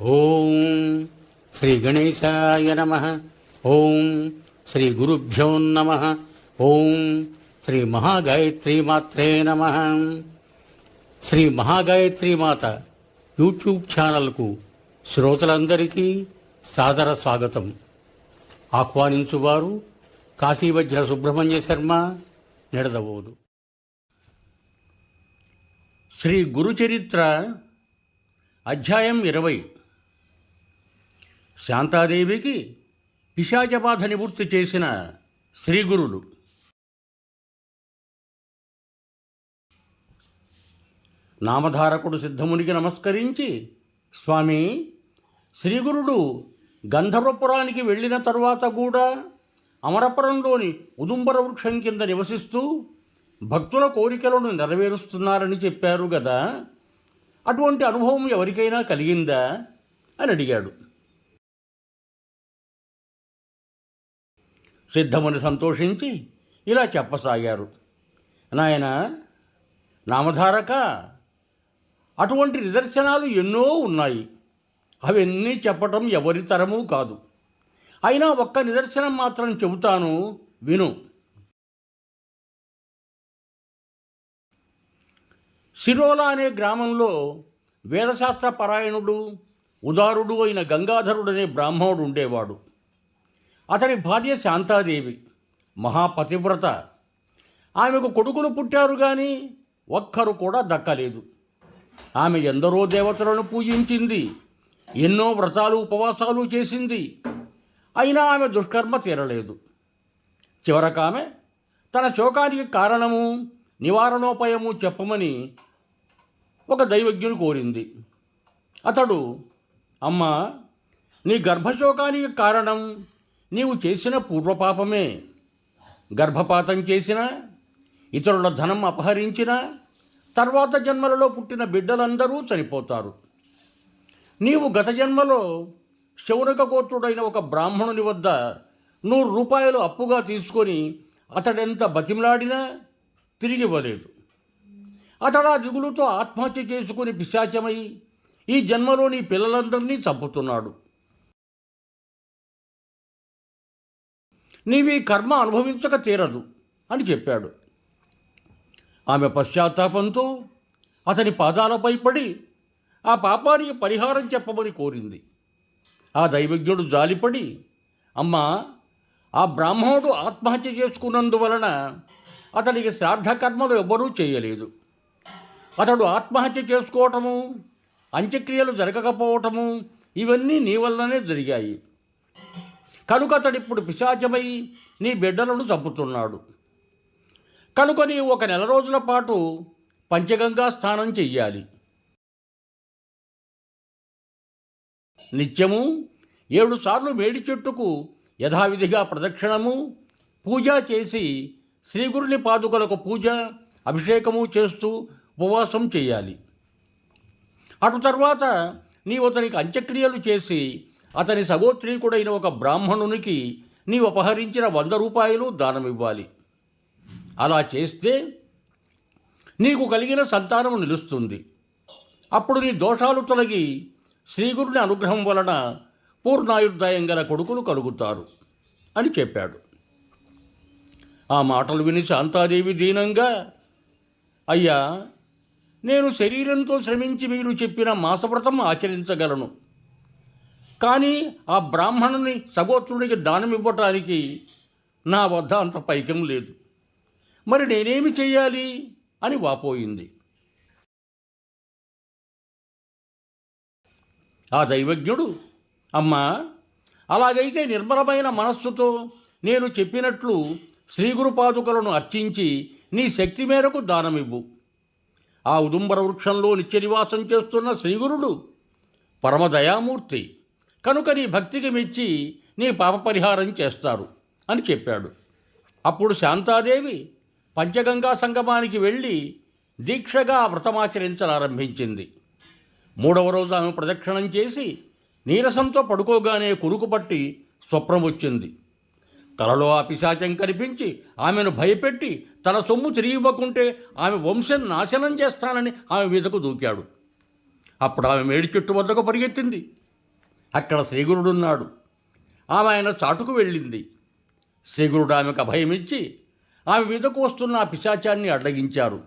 ఓం శ్రీ గణేశాయ నమ. ఓం శ్రీ గురుభ్యో నమ. ఓం శ్రీ మహాగాయత్రి మాత్రే నమ. శ్రీ మహాగాయత్రి మాత యూట్యూబ్ ఛానల్కు శ్రోతలందరికీ సాదర స్వాగతం. ఆహ్వానించువారు కాశీవజ్ర సుబ్రహ్మణ్య శర్మ నిడదవోదు. శ్రీ గురుచరిత్ర అధ్యాయం ఇరవై. శాంతాదేవికి పిశాచబాధ నివృత్తి చేసిన శ్రీగురుడు నామధారకుడు సిద్ధమునికి నమస్కరించి స్వామి శ్రీగురుడు గంధర్వపురానికి వెళ్ళిన తరువాత కూడా అమరపురంలోని ఉదుంబర వృక్షం కింద నివసిస్తూ భక్తుల కోరికలను నెరవేరుస్తున్నారని చెప్పారు కదా అటువంటి అనుభవం ఎవరికైనా కలిగిందా? అని అడిగాడు. సిద్ధముని సంతోషించి ఇలా చెప్పసాగారు. నాయన నామధారక అటువంటి నిదర్శనాలు ఎన్నో ఉన్నాయి. అవన్నీ చెప్పటం ఎవరి తరమూ కాదు. అయినా ఒక్క నిదర్శనం మాత్రం చెబుతాను విను. సిరోలా అనే గ్రామంలో వేదశాస్త్ర పరాయణుడు ఉదారుడు అయిన గంగాధరుడనే బ్రాహ్మణుడు ఉండేవాడు. అతని భార్య శాంతాదేవి మహాపతివ్రత. ఆమెకు కొడుకులు పుట్టారు కానీ ఒక్కరు కూడా దక్కలేదు. ఆమె ఎందరో దేవతలను పూజించింది ఎన్నో వ్రతాలు ఉపవాసాలు చేసింది. అయినా ఆమె దుష్కర్మ తీరలేదు. చివరకామె తన శోకానికి కారణము నివారణోపాయము చెప్పమని ఒక దైవజ్ఞుని కోరింది. అతడు అమ్మా నీ గర్భశోకానికి కారణం నీవు చేసిన పూర్వపాపమే. గర్భపాతం చేసినా ఇతరుల ధనం అపహరించినా తర్వాత జన్మలలో పుట్టిన బిడ్డలందరూ చనిపోతారు. నీవు గత జన్మలో శౌనక గోత్రుడైన ఒక బ్రాహ్మణుని వద్ద నూరు రూపాయలు అప్పుగా తీసుకొని అతడెంత బతిమలాడినా తిరిగి ఇవ్వలేదు అతడు ఆ దిగులుతో ఆత్మహత్య చేసుకుని పిశాచమై ఈ జన్మలోని పిల్లలందరినీ చంపుతున్నాడు. నీవి కర్మ అనుభవించక తీరదు అని చెప్పాడు. ఆమె పశ్చాత్తాపంతో అతని పాదాలపై పడి ఆ పాపానికి పరిహారం చెప్పమని కోరింది. ఆ దైవజ్ఞుడు జాలిపడి అమ్మా ఆ బ్రాహ్మణుడు ఆత్మహత్య చేసుకున్నందువలన అతనికి శ్రాద్ధకర్మలు ఎవ్వరూ చేయలేదు. అతడు ఆత్మహత్య చేసుకోవటము అంత్యక్రియలు జరగకపోవటము ఇవన్నీ నీ వల్లనే జరిగాయి. కనుక అతడిప్పుడు పిశాచమై నీ బిడ్డలను చంపుతున్నాడు. కనుక నీ ఒక నెల రోజుల పాటు పంచగంగా స్నానం చెయ్యాలి. నిత్యము ఏడుసార్లు మేడి చెట్టుకు యథావిధిగా ప్రదక్షిణము పూజ చేసి శ్రీగురుని పాదుకలకు పూజ అభిషేకము చేస్తూ ఉపవాసం చేయాలి అటు తర్వాత నీవు అతనికి అంత్యక్రియలు చేసి అతని సగోత్రీకుడైన ఒక బ్రాహ్మణునికి నీవు అపహరించిన వంద రూపాయలు దానమివ్వాలి. అలా చేస్తే నీకు కలిగిన సంతానం నిలుస్తుంది. అప్పుడు నీ దోషాలు తొలగి శ్రీగురుని అనుగ్రహం వలన పూర్ణాయుర్దాయం గల కొడుకులు కలుగుతారు అని చెప్పాడు. ఆ మాటలు విని శాంతాదేవి దీనంగా అయ్యా నేను శరీరంతో శ్రమించి మీరు చెప్పిన మాసవ్రతం ఆచరించగలను. కానీ ఆ బ్రాహ్మణుని సగోత్రుడికి దానం ఇవ్వటానికి నా వద్ద అంత పైకం లేదు. మరి నేనేమి చేయాలి అని వాపోయింది. ఆ దైవజ్ఞుడు అమ్మా అలాగైతే నిర్మలమైన మనస్సుతో నేను చెప్పినట్లు శ్రీగురుపాదుకలను అర్చించి నీ శక్తి మేరకు దానమివ్వు. ఆ ఉదుంబర వృక్షంలో నిత్యనివాసం చేస్తున్న శ్రీగురుడు పరమదయామూర్తి కనుక నీ భక్తికి మెచ్చి నీ పాప పరిహారం చేస్తారు అని చెప్పాడు. అప్పుడు శాంతాదేవి పంచగంగా సంగమానికి వెళ్ళి దీక్షగా ఆ మూడవ రోజు ఆమె ప్రదక్షిణం చేసి నీరసంతో పడుకోగానే కురుకు పట్టి స్వప్నం వచ్చింది కలలో ఆ పిశాచం కనిపించి ఆమెను భయపెట్టి తన సొమ్ము తిరిగి ఇవ్వకుంటే ఆమె వంశం నాశనం చేస్తానని ఆమె మీదకు దూకాడు. అప్పుడు ఆమె మేడి చెట్టు వద్దకు పరిగెత్తింది. అక్కడ శ్రీగురుడున్నాడు. ఆమె ఆయన చాటుకు వెళ్ళింది. శ్రీగురుడు ఆమెకు అభయమిచ్చి ఆమె మీదకు వస్తున్న ఆ పిశాచాన్ని అడ్డగించారు.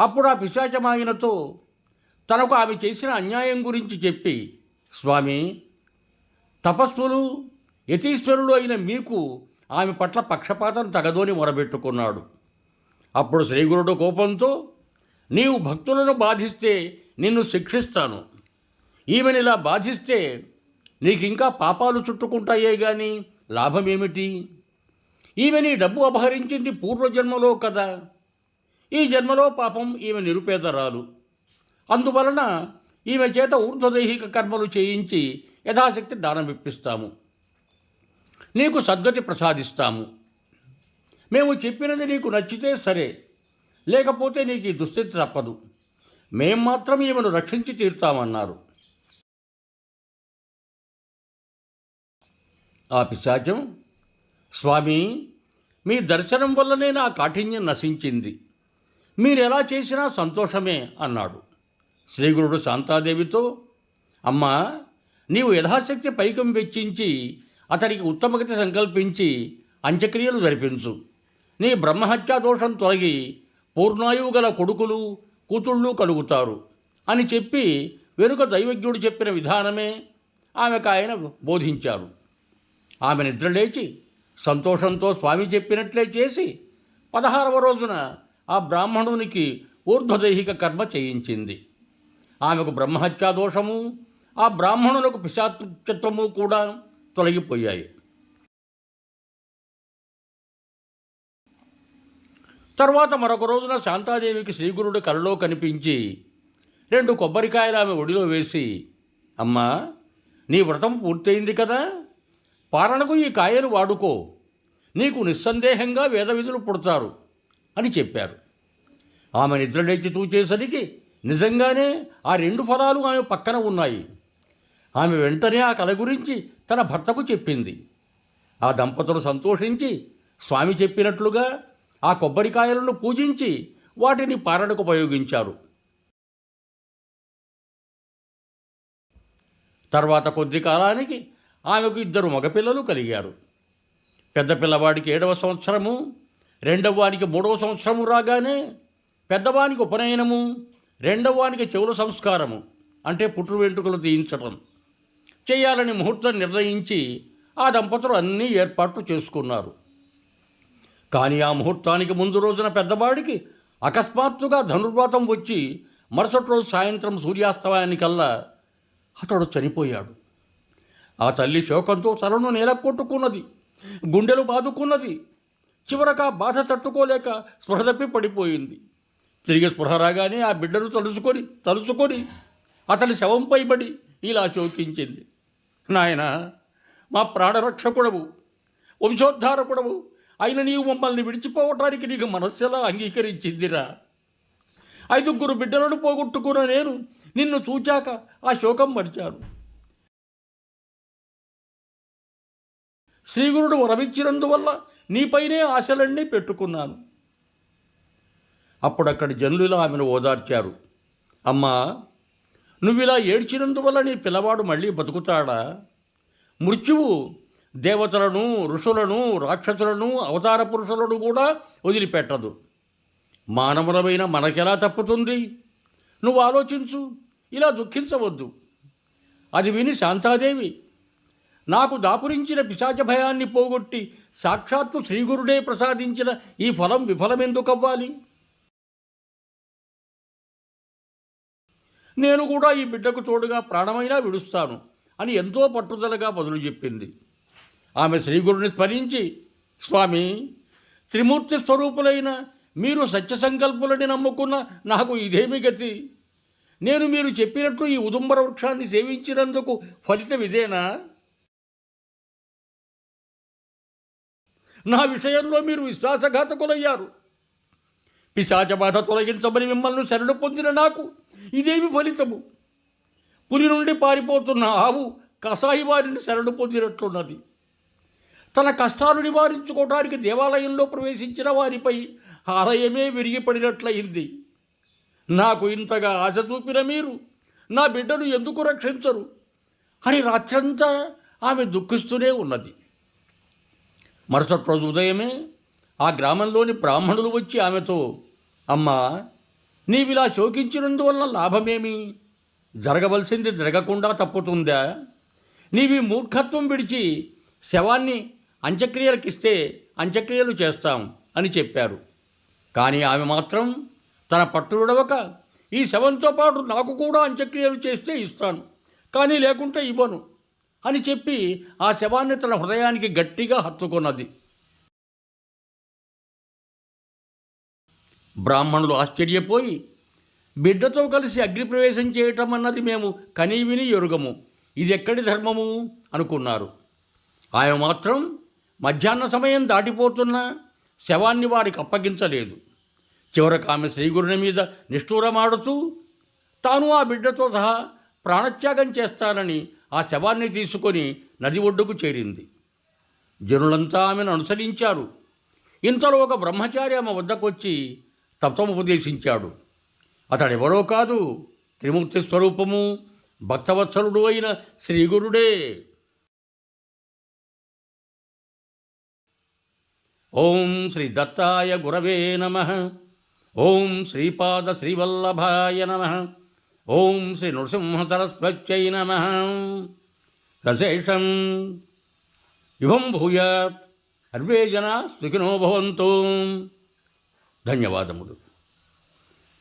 అప్పుడు ఆ పిశాచం ఆయనతో తనకు ఆమె చేసిన అన్యాయం గురించి చెప్పి స్వామి తపస్సులు యతీశ్వరులు అయిన మీకు ఆమె పట్ల పక్షపాతం తగదోని మొరబెట్టుకున్నాడు. అప్పుడు శ్రీగురుడు కోపంతో నీవు భక్తులను బాధిస్తే నిన్ను శిక్షిస్తాను. ఈమెను ఇలా బాధిస్తే నీకు ఇంకా పాపాలు చుట్టుకుంటాయే గాని లాభమేమిటి? ఈమె నీ డబ్బు అపహరించింది పూర్వజన్మలో కదా. ఈ జన్మలో పాపం ఈమె నిరుపేదరాలు. అందువలన ఈమె చేత ఊర్ధ్వదైహిక కర్మలు చేయించి యథాశక్తి దానం ఇప్పిస్తాము నీకు సద్గతి ప్రసాదిస్తాము. మేము చెప్పినది నీకు నచ్చితే సరే. లేకపోతే నీకు ఈ దుస్థితి తప్పదు. మేం మాత్రం ఈమెను రక్షించి తీరుతామన్నారు. ఆ పిశాచం స్వామి మీ దర్శనం వల్లనే నా కాఠిన్యం నశించింది. మీరెలా చేసినా సంతోషమే అన్నాడు. శ్రీగురుడు శాంతాదేవితో అమ్మా నీవు యథాశక్తి పైకం వెచ్చించి అతనికి ఉత్తమగతి సంకల్పించి అంత్యక్రియలు జరిపించు. నీ బ్రహ్మహత్యా దోషం తొలగి పూర్ణాయువు గల కొడుకులు కూతుళ్ళు కలుగుతారు అని చెప్పి వెనుక దైవజ్ఞుడు చెప్పిన విధానమే ఆమెకు ఆయన బోధించారు. ఆమె నిద్రలేచి సంతోషంతో స్వామి చెప్పినట్లే చేసి పదహారవ రోజున ఆ బ్రాహ్మణునికి ఊర్ధ్వదైహిక కర్మ చేయించింది. ఆమెకు బ్రహ్మహత్యా దోషము ఆ బ్రాహ్మణులకు పిశాచత్వము కూడా తొలగిపోయాయి. తర్వాత మరొక రోజున శాంతాదేవికి శ్రీగురుడు కలలో కనిపించి రెండు కొబ్బరికాయలు ఆమె ఒడిలో వేసి అమ్మా నీ వ్రతం పూర్తయింది కదా పారణకు ఈ కాయలు వాడుకో నీకు నిస్సందేహంగా వేద విధులు పుడతారు అని చెప్పారు. ఆమె నిద్రలేచి చూచేసరికి నిజంగానే ఆ రెండు ఫలాలు ఆమె పక్కన ఉన్నాయి. ఆమె వెంటనే ఆ కళ గురించి తన భర్తకు చెప్పింది. ఆ దంపతులు సంతోషించి స్వామి చెప్పినట్లుగా ఆ కొబ్బరికాయలను పూజించి వాటిని పారణకు ఉపయోగించారు. తర్వాత కొద్ది కాలానికి ఆమెకు ఇద్దరు మగపిల్లలు కలిగారు. పెద్ద పిల్లవాడికి ఏడవ సంవత్సరము రెండవ వానికి మూడవ సంవత్సరము రాగానే పెద్దవానికి ఉపనయనము రెండవ వానికి చెవుల సంస్కారము అంటే పుట్టు వెంట్రుకలు తీయించడం చేయాలని ముహూర్తం నిర్ణయించి ఆ దంపతులు అన్నీ ఏర్పాట్లు చేసుకున్నారు. కానీ ఆ ముహూర్తానికి ముందు రోజున పెద్దవాడికి అకస్మాత్తుగా ధనుర్వాతం వచ్చి మరుసటి రోజు సాయంత్రం సూర్యాస్తమయానికల్లా అతడు చనిపోయాడు. ఆ తల్లి శోకంతో తలను నేల కొట్టుకున్నది గుండెలు బాదుకున్నది. చివరగా బాధ తట్టుకోలేక స్పృహ తప్పి పడిపోయింది. తిరిగి స్పృహ రాగానే ఆ బిడ్డను తలుచుకొని తలుచుకొని అతని శవంపై పడి ఇలా శోకించింది. నాయన మా ప్రాణరక్షకుడవు వంశోద్ధారకుడవు ఆయన నీవు మమ్మల్ని విడిచిపోవటానికి నీకు మనస్సులా అంగీకరించిందిరా. ఐదుగురు బిడ్డలను పోగొట్టుకున్న నేను నిన్ను చూచాక ఆ శోకం మరిచాను. శ్రీగురుడు వరమిచ్చినందువల్ల నీపైనే ఆశలన్నీ పెట్టుకున్నాను. అప్పుడక్కడి జనులు ఆమెను ఓదార్చారు. అమ్మా నువ్విలా ఏడ్చినందువల్ల నీ పిల్లవాడు మళ్ళీ బతుకుతాడా? మృత్యువు దేవతలను ఋషులను రాక్షసులను అవతార పురుషులను కూడా వదిలిపెట్టదు. మానవులమైన మనకెలా తప్పుతుంది? నువ్వు ఆలోచించు ఇలా దుఃఖించవద్దు. అది విని శాంతాదేవి నాకు దాపురించిన పిశాచ భయాన్ని పోగొట్టి సాక్షాత్తు శ్రీగురుడే ప్రసాదించిన ఈ ఫలం విఫలమెందుకవ్వాలి? నేను కూడా ఈ బిడ్డకు తోడుగా ప్రాణమైనా విడుస్తాను అని ఎంతో పట్టుదలగా బదులు చెప్పింది. ఆమె శ్రీగురుని స్మరించి స్వామి త్రిమూర్తి స్వరూపులైన మీరు సత్య సంకల్పులని నమ్ముకున్న నాకు ఇదేమి గతి? నేను మీరు చెప్పినట్లు ఈ ఉదుంబర వృక్షాన్ని సేవించినందుకు ఫలితం ఇదేనా? నా విషయంలో మీరు విశ్వాసఘాతకులయ్యారు. పిశాచ బాధ తొలగించమని మిమ్మల్ని శరణు పొందిన నాకు ఇదేమి ఫలితము? పులి నుండి పారిపోతున్న ఆవు కసాయి వారిని శరణు పొందినట్లున్నది. తన కష్టాలు నివారించుకోవడానికి దేవాలయంలో ప్రవేశించిన వారిపై ఆలయమే విరిగిపడినట్లయింది. నాకు ఇంతగా ఆశ చూపిన మీరు నా బిడ్డను ఎందుకు రక్షించరు? అని రాత్రంతా ఆమె దుఃఖిస్తూనే ఉన్నది. మరుసటి రోజు ఉదయమే ఆ గ్రామంలోని బ్రాహ్మణులు వచ్చి ఆమెతో అమ్మా నీవిలా శోకించినందువల్ల లాభమేమి? జరగవలసింది జరగకుండా తప్పుతుందా? నీవి మూర్ఖత్వం విడిచి శవాన్ని అంత్యక్రియలకిస్తే అంత్యక్రియలు చేస్తాం అని చెప్పారు. కానీ ఆమె మాత్రం తన పట్టుడవక ఈ శవంతో పాటు నాకు కూడా అంత్యక్రియలు చేస్తే ఇస్తాను కానీ లేకుంటే ఇవ్వను అని చెప్పి ఆ శవాన్ని తన హృదయానికి గట్టిగా హత్తుకున్నది. బ్రాహ్మణులు ఆశ్చర్యపోయి బిడ్డతో కలిసి అగ్నిప్రవేశం చేయటం అన్నది మేము కనీవిని ఎరుగము ఇది ఎక్కడి ధర్మము? అనుకున్నారు. ఆమె మాత్రం మధ్యాహ్న సమయం దాటిపోతున్న శవాన్ని వారికి అప్పగించలేదు. చివరకు ఆమె శ్రీగురుని మీద నిష్ఠూరమాడుతూ తాను ఆ బిడ్డతో సహా ప్రాణత్యాగం చేస్తానని ఆ శవాన్ని తీసుకొని నది ఒడ్డుకు చేరింది. జనులంతా ఆమెను అనుసరించారు. ఇంతలో ఒక బ్రహ్మచారి ఆమె వద్దకొచ్చి తత్వముపదేశించాడు అతడెవరో కాదు త్రిమూర్తి స్వరూపము భక్తవత్సలుడు అయిన శ్రీగురుడే. ఓం శ్రీ దత్తాయ గురవే నమ. ఓం శ్రీపాద శ్రీవల్లభాయ నమ. ఓం శ్రీ నృసింహసరస్వత్యై నమ. సశేషం యువం భూయ. సర్వే జనా సుఖినో భవంతు. ధన్యవాదములు.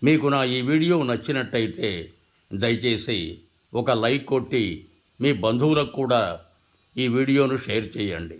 మీకు నా ఈ వీడియో నచ్చినట్టయితే దయచేసి ఒక లైక్ కొట్టి మీ బంధువులకు కూడా ఈ వీడియోను షేర్ చేయండి.